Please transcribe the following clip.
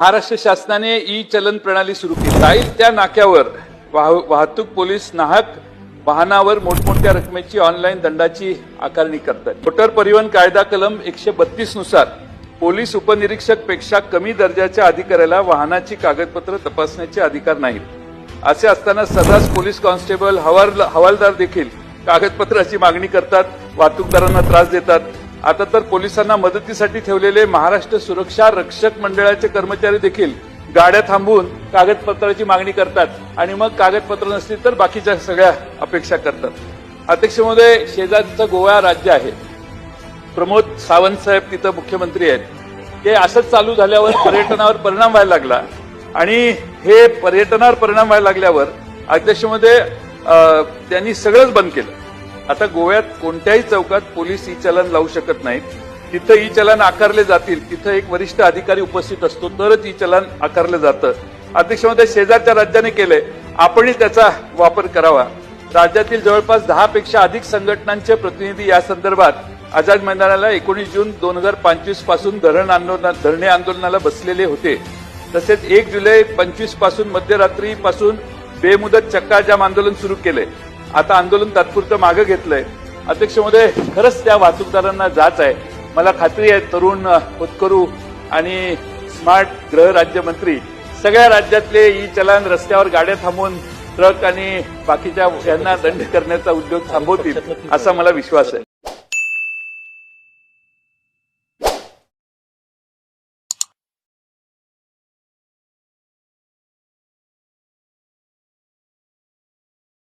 महाराष्ट्र शासनाने ई चलन प्रणाली सुरू केली. जाईल त्या नाक्यावर वाह- वाहतूक पोलीस नाहक वाहनावर मोठमोठ्या रकमेची ऑनलाईन दंडाची आकारणी करतात. मोटर परिवहन कायदा कलम एकशे बत्तीसनुसार पोलीस उपनिरीक्षकपेक्षा कमी दर्जाच्या अधिकाऱ्याला वाहनाची कागदपत्र तपासण्याचे अधिकार नाहीत. असे असताना सर्रास पोलीस कॉन्स्टेबल हवाल हवालदार देखील कागदपत्राची मागणी करतात वाहतूकदारांना त्रास देतात आता तर पोलिसांना मदतीसाठी ठेवलेले महाराष्ट्र सुरक्षा रक्षक मंडळाचे कर्मचारी देखील गाड्या थांबवून कागदपत्राची मागणी करतात. आणि मग कागदपत्र नसतील तर बाकीच्या सगळ्या अपेक्षा करतात. अध्यक्ष महोदय शेजारचं गोवा राज्य आहे. प्रमोद सावंत साहेब तिथं मुख्यमंत्री आहेत. हे असंच चालू झाल्यावर पर्यटनावर परिणाम व्हायला लागला. आणि हे पर्यटनावर परिणाम व्हायला लागल्यावर अध्यक्षमध्ये त्यांनी सगळंच बंद केलं. आता गोव्यात कोणत्याही चौकात पोलीस ई चलन लावू शकत नाहीत. तिथं ई चलन आकारले जातील. तिथं एक वरिष्ठ अधिकारी उपस्थित असतो. तरच ई चलन आकारलं जातं. अध्यक्षमध्ये शेजारच्या राज्याने केलंय. आपणही त्याचा वापर करावा. राज्यातील जवळपास दहा पेक्षा अधिक संघटनांचे प्रतिनिधी या संदर्भात आझाद मैदानाला एकोणीस जून दोन हजार पंचवीसपासून धरण आंदोलन धरणे आंदोलनाला बसलेले होते. तसेच एक जुलै पंचवीसपासून मध्यरात्री पासून बेमुदत चक्का जाम आंदोलन सुरू केले आता आंदोलन तात्पुरतं मागे घेतलंय. अध्यक्ष महोदय खरंच त्या वाहतूकदारांना जाच आहे. मला खात्री आहे तरुण होतकरू आणि स्मार्ट गृह राज्यमंत्री सगळ्या राज्यातले ई चलन रस्त्यावर गाड्या थांबवून ट्रक आणि बाकीच्या यांना दंड करण्याचा उद्योग थांबवतील असा मला विश्वास आहे.